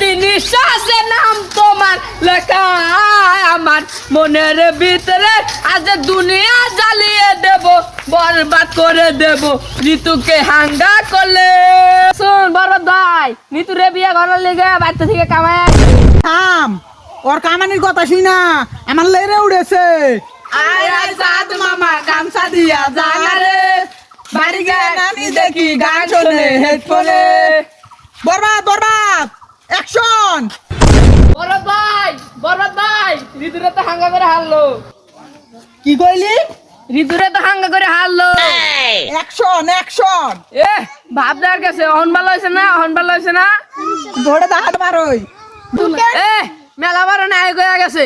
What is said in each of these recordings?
প্রতি নিঃশ্বাসে নাম তোমার লেখা আমার মনের ভিতরে। আজ দুনিয়া জ্বালিয়ে দেব বরবাদ করে দেব। ঋতুকে হাঙ্গা করলে। শোন বরবাদ ভাই নিতু রে বিয়ে করার লেগে বাড়িতে থেকে কামায় থাম ওর কামানির কথা শুই না আমার লেরে উড়েছে। আয় আয় সাত মামা গামছা দিয়া জানা রে। বাড়ি গিয়ে নানি দেখি গান শোনে হেডফোনে। বরবাদ বরবাদ অ্যাকশন বরবাদ ভাই বরবাদ ভাই ঋতুরে তো হাঙ্গা করে হারলো। কি কইলি? ঋতুরে তো হাঙ্গা করে হারলো। অ্যাকশন অ্যাকশন এ ভাবদার কাছে অহন ভালো হয়েছে না অহন ভালো হয়েছে না? ধরে দাহাত মারই এ মেলা বারো হয়ে গেছে।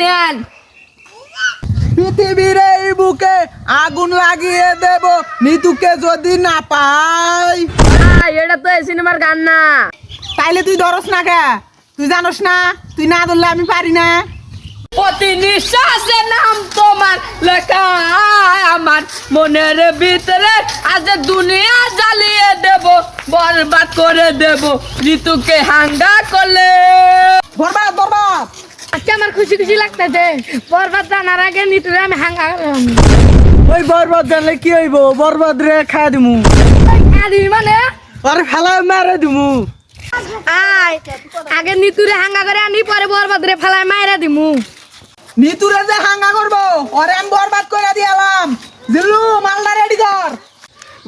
নেন। পৃথিবীর এই বুকে আগুন লাগিয়ে দেব নিতুকে যদি না পাই। এটা তো এই সিনেমার গান না। তাইলে তুই ধরস না কে? তুই জানোস না? তুই না ধরলে আমি পারি না। প্রতি নিঃশ্বাসে নাম তোমার লেখা আমার মনের ভিতরে। আজ দুনিয়া জ্বালিয়ে দেব বরবাদ করে দেব ঋতুকে হাঙ্গা করলে। বরবাদ বরবাদ। আজকে আমার খুশি খুশি লাগতেছে। বরবাদ জানার আগে নিতুরে আমি হাঙ্গা ওই বরবাদ জানলে কি হইব? বরবাদ রে খাই দিমু। আদি মানে? আর ফেলা মারে দিমু। আয় আগে নিতুরে হাঙ্গা করে আনি পরে বরবাদ রে ফেলায় মাইরা দিমু। নিতুরে যে হাঙ্গা করব ওরে আমি বরবাদ করে দিয়ালাম জিল্লু মালদা রেডি কর।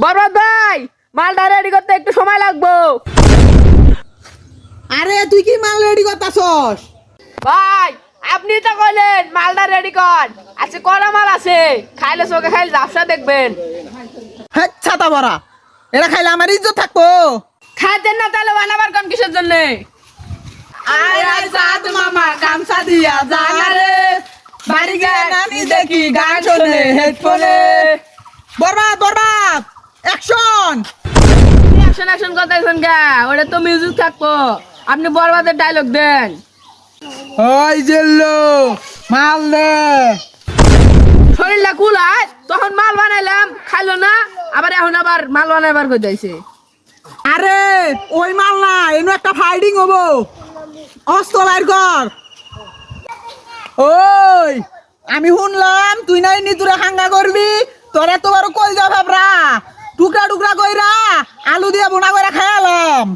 বরবাদ ভাই মালটা রেডি করতে একটু সময় লাগবো। আরে তুই কি মাল রেডি করতাছস? ভাই আপনি তো কইলেন মালটা রেডি কর। আছে কড়া মাল আছে? খাইলে চোখে খাইলে ঝাপসা দেখবেন। হ্যাঁ ছাতা বড়া এটা খাইলে আমার ইজ্জত থাকব। খাইতেন না তাহলে বানাবার কম কিসের জন্য? আয় আয় সাত মামা গামছা দিয়া জানা রে। বাড়ি গিয়ে নানি দেখি গান শোনে হেডফোনে। বরবাদ বরবাদ অ্যাকশন অ্যাকশন অ্যাকশন কথা এখন গা ওটা তো মিউজিক থাকব। আপনি বরবাদের ডায়লগ দেন। ওই জিল্লু মাল দে। শরীরটা কুলায় তখন মাল বানাইলাম খাইলো না আবার এখন আবার মাল বানাইবার কই যাইছে আরে ওই মাল না এনু একটা ফাইটিং হব। অস্ত্র বাইর কর। ওই আমি শুনলাম তুই নাই নিতুরে হাঙ্গা করবি তোরে তো বড় কই যা ভাবরা। টুকরা টুকরা কইরা আলু দিয়ে বোনা করে খায়ালাম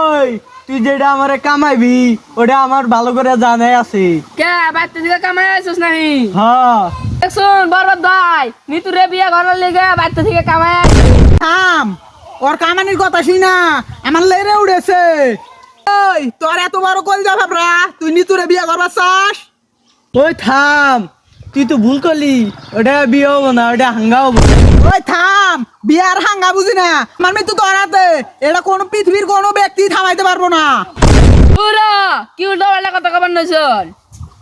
ওই তুই যেটা আমারে কামাইবি ওটা আমার ভালো করে জানাই আছে। কে বাড়িতে থেকে কামাই আইছিস নাহি? হ্যাঁ। দেখছুন বরবাদ ভাই নিতু রে বিয়ে করার লেগে বাড়িতে থেকে কামাই থাম। ওর কামানির কথা শুই না আমার লেরে উড়েছে। ওই তোর এত বড় কই যা ভাবরা তুই নিতুরে বিয়ে করবা চাস? ওই থাম তুই তো ভুল করলি ওটা বিয়ে হব না ওটা হাঙ্গা হব। ওই থাম বিয়ার হাঙ্গা বুঝি না আমার মৃত্যু তোর হাতে। এটা কোনো পৃথিবীর কোনো ব্যক্তি থামাইতে পারব না। পুরো কি উল্টো পাল্টা কথা কবার নইছন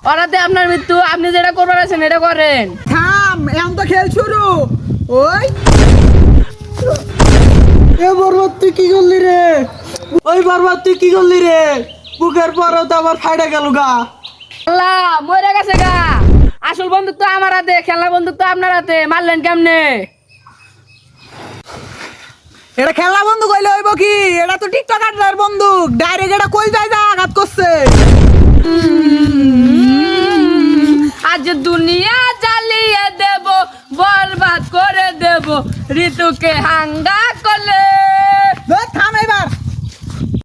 ওরাতে আপনার মৃত্যু আপনি যেটা করবার আছেন এটা করেন। থাম এখন তো খেল শুরু। ওই। এ বরবাদ তুই কি করলি রে? ওই বরবাদ তুই কি করলি রে? বুকের পরও তো আমার ফাইডা গেল গা। আল্লাহ মরে গেছে গা। আসল বন্দুক তো আমার হাতে খেলনা বন্দুক তো আপনার হাতে। মারলেন কেমনে? এটা খেলা বন্ধু কইলে হইব কি? এটা তো টিকটক আড্ডার বন্দুক ডাইরেক্ট এটা কই যায় যা আঘাত করছে? আজ দুনিয়া জ্বালিয়ে দেব বরবাদ করে দেব ঋতুকে হাঙ্গা